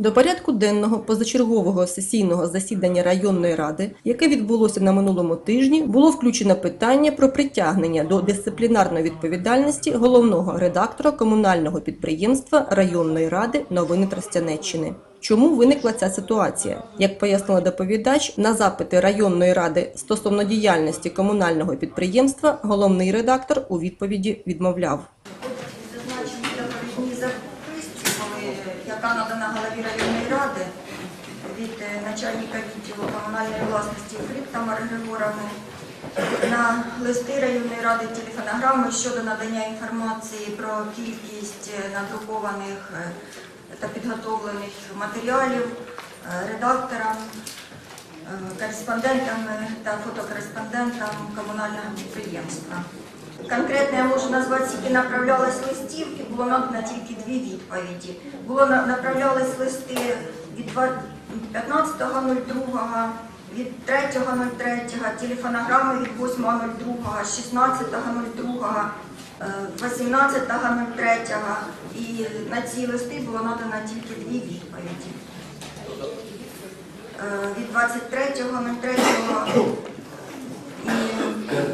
До порядку денного позачергового сесійного засідання районної ради, яке відбулося на минулому тижні, було включено питання про притягнення до дисциплінарної відповідальності головного редактора комунального підприємства районної ради новини Тростянеччини. Чому виникла ця ситуація? Як пояснила доповідач, на запити районної ради стосовно діяльності комунального підприємства головний редактор у відповіді відмовляв. Яка надана голові районної ради від е, начальника відділу комунальної власності Фрік Тамари Григоровни на листи районної ради телефонограми щодо надання інформації про кількість е, надрукованих е, та підготовлених матеріалів е, редакторам, е, кореспондентам та фотокореспондентам комунального підприємства. Конкретно я можу назвати, скільки направлялись листівки, було надано тільки дві відповіді. Було направлялись листи від 15.02, від 3.03, телефонограми від 8.02, 16.02, е, 18.03. І на ці листи було надано тільки дві відповіді. Е, Від 23.03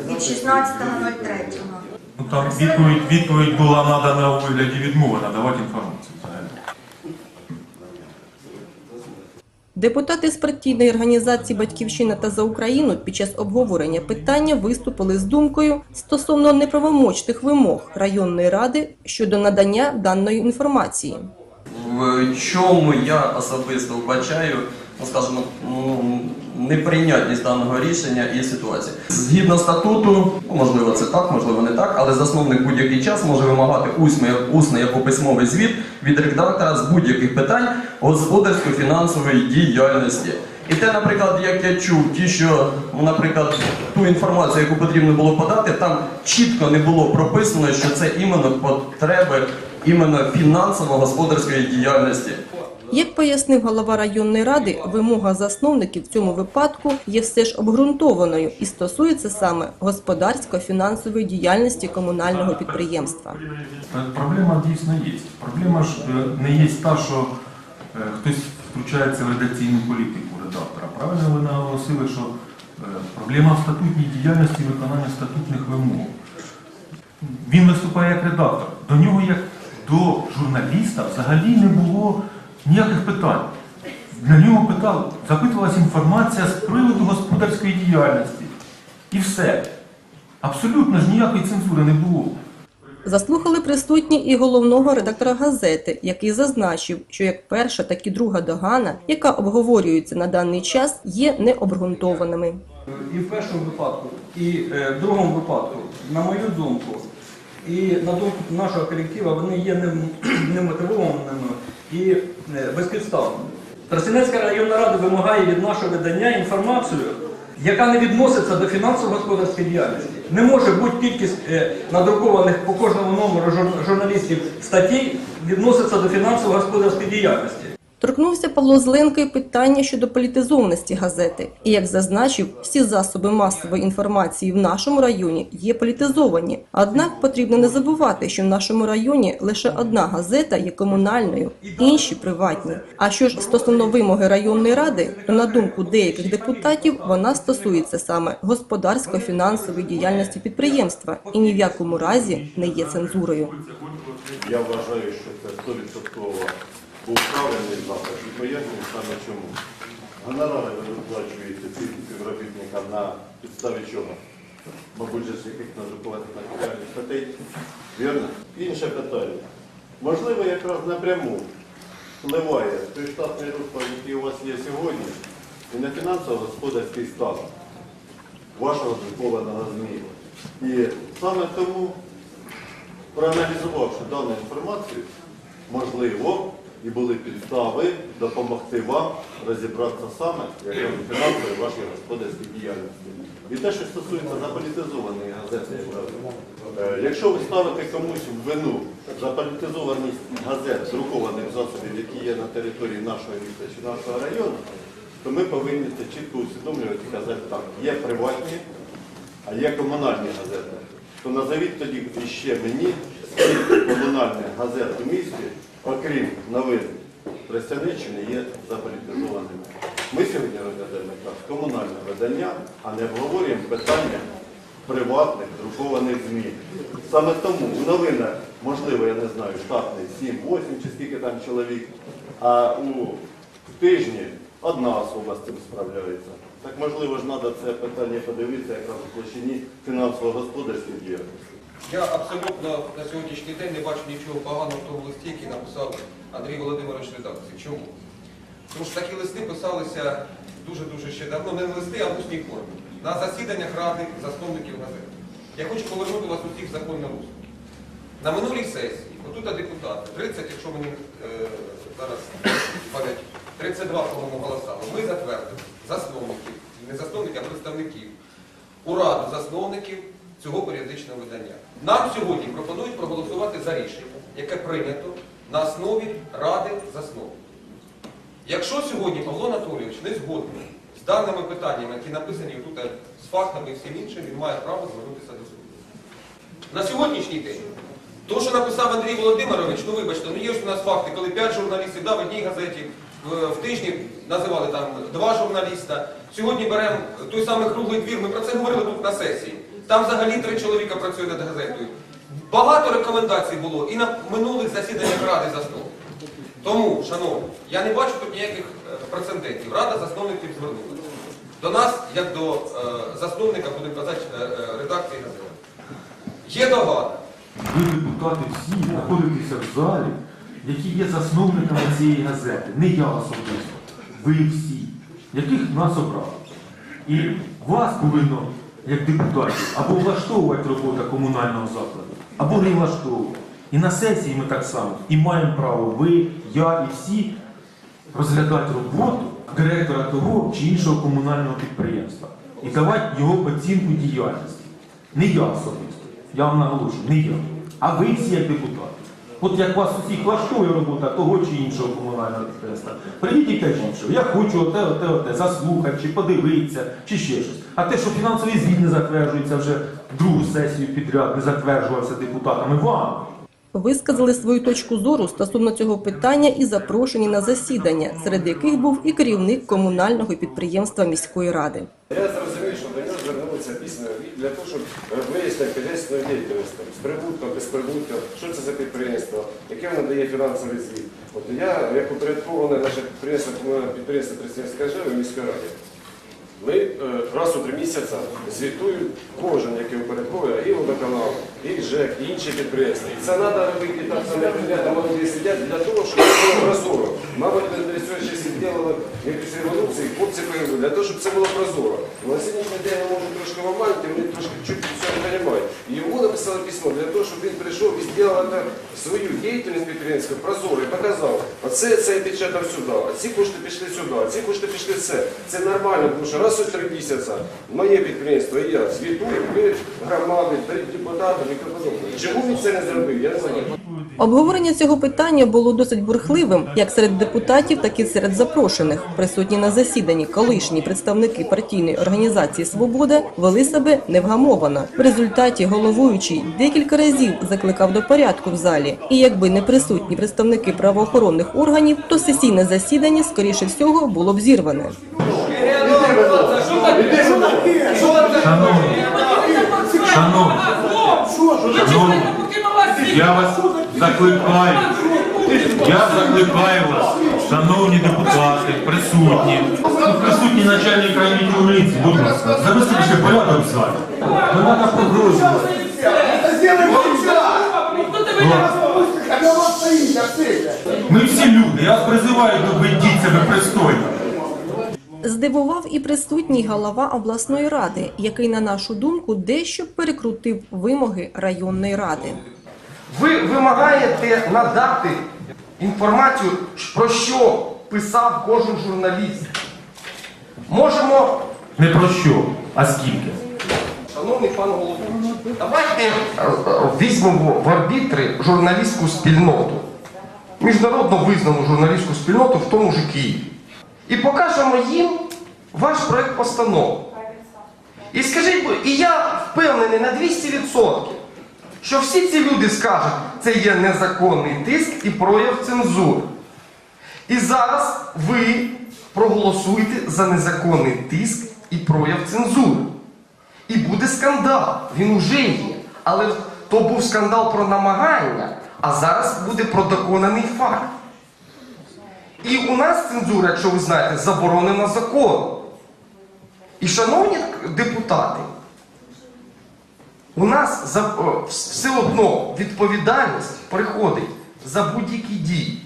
і від 16.03. Ну там відповідь, відповідь була надана у вигляді відмови надавати інформацію Депутати з партійної організації Батьківщина та за Україну під час обговорення питання виступили з думкою стосовно неправомочних вимог районної ради щодо надання даної інформації. В чому я особисто вбачаю, ну скажімо, ну, неприйнятність даного рішення і ситуації. Згідно статуту, ну, можливо, це так, можливо, не так, але засновник будь-який час може вимагати усний, усний або письмовий звіт від редактора з будь-яких питань господарсько-фінансової діяльності. І те, наприклад, як я чув, ті, що, ну, наприклад, ту інформацію, яку потрібно було подати, там чітко не було прописано, що це іменно потреби іменно фінансово-господарської діяльності. Як пояснив голова районної ради, вимога засновників в цьому випадку є все ж обґрунтованою і стосується саме господарсько-фінансової діяльності комунального підприємства. Е, Проблема дійсно є. Проблема ж е, не є та, що е, хтось втручається в редакційну політику редактора. Правильно ви наголосили, що проблема в статутній діяльності і виконання статутних вимог. Він виступає як редактор. До нього, як до журналіста, взагалі не було ніяких питань. Для нього питав, запитувалася інформація з приводу господарської діяльності. І все. Абсолютно ж ніякої цензури не було. Заслухали присутні і головного редактора газети, який зазначив, що як перша, так і друга догана, яка обговорюється на даний час, є необґрунтованими. І в першому випадку, і е, в другому випадку, на мою думку, і на думку нашого колективу, вони є немотивованими і е, безпідставними. Тростянецька районна рада вимагає від нашого видання інформацію, яка не відноситься до фінансово-господарської діяльності. Не може бути кількість е, надрукованих по кожному номеру жур- журналістів статей відноситься до фінансово-господарської діяльності. Торкнувся Павло Зеленко і питання щодо політизованості газети. І як зазначив, всі засоби масової інформації в нашому районі є політизовані. Однак потрібно не забувати, що в нашому районі лише одна газета є комунальною, інші приватні. А що ж стосовно вимоги районної ради, то на думку деяких депутатів вона стосується саме господарсько-фінансової діяльності підприємства і ні в якому разі не є цензурою. Я вважаю, що це 100% був правильний запит і пояснюю саме чому. Гонорари ви виплачуєте цим співробітникам на підставі чого? Мабуть, з яких надрукованих матеріальних статей. Вірно? Інше питання. Можливо, якраз напряму впливає той штатний розклад, який у вас є сьогодні, і на фінансово-господарський стан вашого друкованого ЗМІ. І саме тому проаналізувавши дану інформацію, можливо, і були підстави допомогти вам розібратися саме як фінансової вашій господарській діяльності. І те, що стосується заполітизованої газети. Е, якщо ви ставите комусь в вину за політизованість газет, друкованих засобів, які є на території нашого міста чи нашого району, то ми повинні це чітко усвідомлювати і казати так, є приватні, а є комунальні газети. То назовіть тоді іще мені, скільки комунальних газет у місті, окрім новин Тростяниччини, є заполітизованими. Ми сьогодні розглядаємо якраз комунальне видання, а не обговорюємо питання приватних друкованих ЗМІ. Саме тому в новинах, можливо, я не знаю, штатний 7-8 чи скільки там чоловік, а у тижні одна особа з цим справляється. Так можливо ж треба це питання подивитися якраз у площині фінансово-господарської діяльності. Я абсолютно на сьогоднішній день не бачу нічого поганого в тому листі, який написав Андрій Володимирович редакції. Чому? Тому що такі листи писалися дуже-дуже ще давно, не на листи, а в усній формі. На засіданнях ради засновників газет. Я хочу повернути вас усіх в законне русло. На минулій сесії, отут депутати, 30, якщо мені е, зараз пам'ять, 32, по-моєму, голосами, ми затвердили засновників, не засновників, а представників у раду засновників цього періодичного видання. Нам сьогодні пропонують проголосувати за рішення, яке прийнято на основі ради засновників. Якщо сьогодні Павло Анатолійович не згодний з даними питаннями, які написані тут е, з фактами і всім іншим, він має право звернутися до суду. На сьогоднішній день, то, що написав Андрій Володимирович, ну вибачте, ну є ж у нас факти, коли п'ять журналістів да, в одній газеті, в, в тижні називали там два журналіста. Сьогодні беремо той самий круглий двір, ми про це говорили тут на сесії. Там взагалі три чоловіка працює над газетою. Багато рекомендацій було і на минулих засіданнях Ради засновників. Тому, шановні, я не бачу тут ніяких е, прецедентів. Рада засновників звернулася. До нас, як до е, засновника, будемо казати, е, е, редакції газети. Є догада. Ви, депутати, всі знаходитеся в залі, які є засновниками цієї газети. Не я особисто. Ви всі, яких нас обрали. І вас повинно, як депутатів, або влаштовувати робота комунального закладу, або не влаштовувати. І на сесії ми так само і маємо право, ви, я і всі розглядати роботу директора того чи іншого комунального підприємства і давати його оцінку діяльності. Не я особисто, я вам наголошую, не я, а ви всі як депутати. От як вас усіх влаштує робота того чи іншого комунального підприємства, прийдіть і кажіть, що я хочу оте, оте, оте, заслухати, чи подивитися, чи ще щось. А те, що фінансовий звіт не затверджується вже другу сесію підряд, не затверджувався депутатами вам. Висказали свою точку зору стосовно цього питання і запрошені на засідання, серед яких був і керівник комунального підприємства міської ради. Я зрозумів, що до нього звернулися після для того, щоб е, вияснити підприємство діяльність з прибутком, без прибутком, що це за підприємство, яке воно дає фінансовий звіт. От я, як упорядковане наше підприємство, комунальне підприємство Тростянська жива міської ради, ми е, раз у три місяці звітуємо кожен, який упорядковує, і водоканал, ЖЕК, і інші підприємства. І це треба робити так само, як ребята молоді сидять, для того, щоб це було прозоро. Мабуть, ще сиділи ми після революції, хлопці появили, для того, щоб це було прозоро. На сьогоднішній день ми можемо трошки обманці, вони трошки чуть все не розуміють. І йому написали письмо для того, щоб він прийшов і зробив свою діяльність підприємську прозоро і показав. Оце це я печатав сюди, а ці кошти пішли сюди, а ці кошти пішли це. Це нормально, тому що раз у три місяці моє підприємство і я звітую перед громадою, перед депутатами. Чому він це не зробив? Я не знаю. Обговорення цього питання було досить бурхливим, як серед депутатів, так і серед запрошених. Присутні на засіданні колишні представники партійної організації Свобода вели себе невгамовано. В результаті головуючий декілька разів закликав до порядку в залі. І якби не присутні представники правоохоронних органів, то сесійне засідання, скоріше всього, було б зірване. Шановні, шановні, я вас закликаю, я закликаю вас, шановні депутати, присутні, Тут присутній начальник районної міліції, будь ласка, завести ще порядок в залі. Не треба погрожувати. Ми всі люди, я вас призиваю, ведіть себе пристойно. Здивував і присутній голова обласної ради, який, на нашу думку, дещо перекрутив вимоги районної ради. Ви вимагаєте надати інформацію, про що писав кожен журналіст. Можемо, Не про що, а скільки. шановний пан головуючий, давайте візьмемо в арбітри журналістську спільноту, міжнародно визнану журналістську спільноту в тому ж Києві. І покажемо їм ваш проект постанови. І скажіть, і я впевнений на 200%, що всі ці люди скажуть, це є незаконний тиск і прояв цензури. І зараз ви проголосуєте за незаконний тиск і прояв цензури. І буде скандал. Він уже є. Але то був скандал про намагання, а зараз буде про доконаний факт. І у нас цензура, якщо ви знаєте, заборонена законом. І, шановні депутати, у нас за, все одно відповідальність приходить за будь-які дії.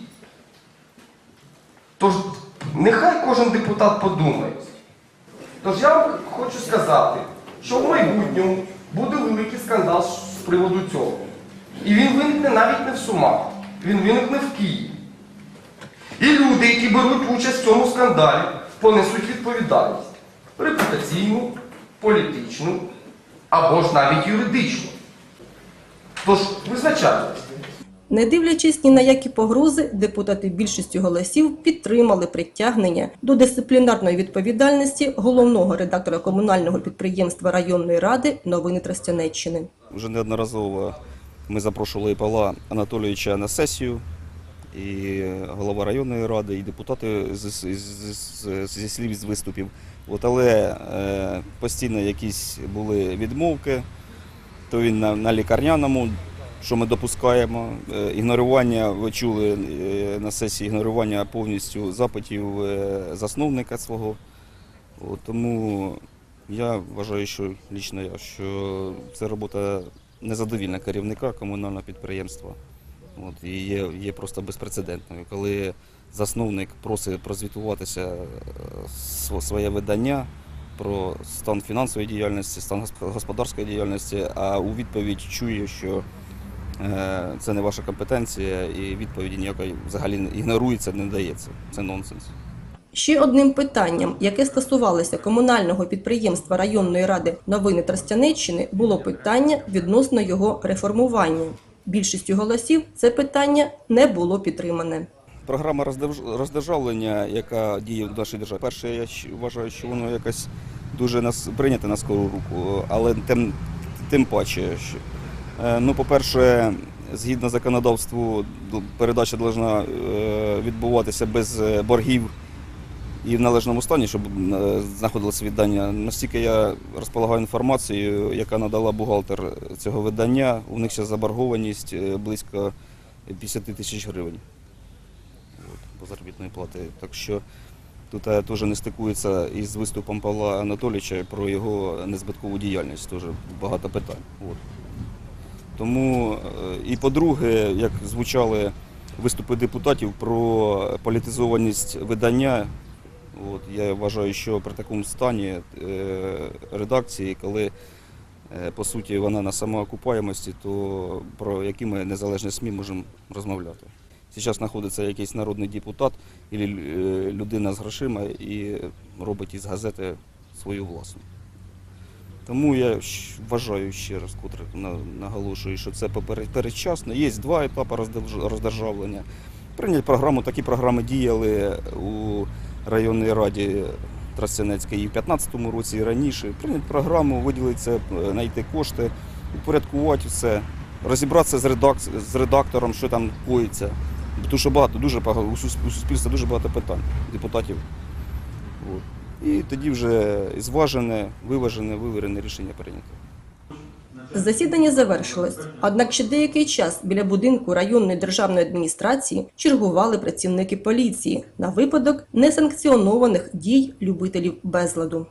Тож нехай кожен депутат подумає. Тож я вам хочу сказати, що в майбутньому буде великий скандал з приводу цього. І він виникне навіть не в Сумах, він виникне в Києві. І люди, які беруть участь в цьому скандалі, понесуть відповідальність репутаційну, політичну або ж навіть юридичну. Тож визначайтесь. Не дивлячись ні на які погрози, депутати більшістю голосів підтримали притягнення до дисциплінарної відповідальності головного редактора комунального підприємства районної ради новини Тростянеччини. Вже неодноразово ми запрошували Павла Анатолійовича на сесію, і голова районної ради, і депутати зі слів з виступів. От, але е, постійно якісь були відмовки, то він на, на лікарняному, що ми допускаємо. Е, ігнорування, ви чули е, на сесії ігнорування повністю запитів е, засновника свого. От, тому я вважаю, що лічно я, що це робота незадовільна керівника комунального підприємства. От, і є, є просто безпрецедентною, коли засновник просить прозвітуватися е, своє видання про стан фінансової діяльності, стан госп- господарської діяльності, а у відповідь чує, що е, це не ваша компетенція, і відповіді ніякої взагалі ігнорується, не дається. Це нонсенс. Ще одним питанням, яке стосувалося комунального підприємства районної ради новини Тростянеччини, було питання відносно його реформування. Більшістю голосів це питання не було підтримане. Програма роздерж- роздержавлення, яка діє в нашій державі. Перше, я вважаю, що воно якось дуже нас прийняте на скору руку, але тим, тим паче, що, е, ну, по-перше, згідно законодавству, передача повинна відбуватися без е, боргів і в належному стані, щоб е, знаходилося видання. Настільки я розполагаю інформацією, яка надала бухгалтер цього видання, у них ще заборгованість е, близько 50 тисяч гривень по заробітної плати. Так що тут е, теж не стикується із виступом Павла Анатолійовича про його незбиткову діяльність. Теж багато питань. От. Тому, і по-друге, як звучали виступи депутатів про політизованість видання, от, я вважаю, що при такому стані е, редакції, коли е, по суті вона на самоокупаємості, то про які ми незалежні СМІ можемо розмовляти. Зараз знаходиться якийсь народний депутат або людина з грошима і робить із газети свою власну. Тому я вважаю ще раз, котре наголошую, що це передчасно. Є два етапи роздержавлення. Прийняли програму, такі програми діяли у районній раді Тростянецької і в 2015 році, і раніше. Прийняти програму, виділити е, знайти кошти, упорядкувати все, розібратися з, редак... з редактором, що там коїться. Тому що багато, дуже багато, у сус- у суспільства дуже багато питань депутатів. От. І тоді вже зважене, виважене, вивірене рішення прийнято. Засідання завершилось. Однак ще деякий час біля будинку районної державної адміністрації чергували працівники поліції на випадок несанкціонованих дій любителів безладу.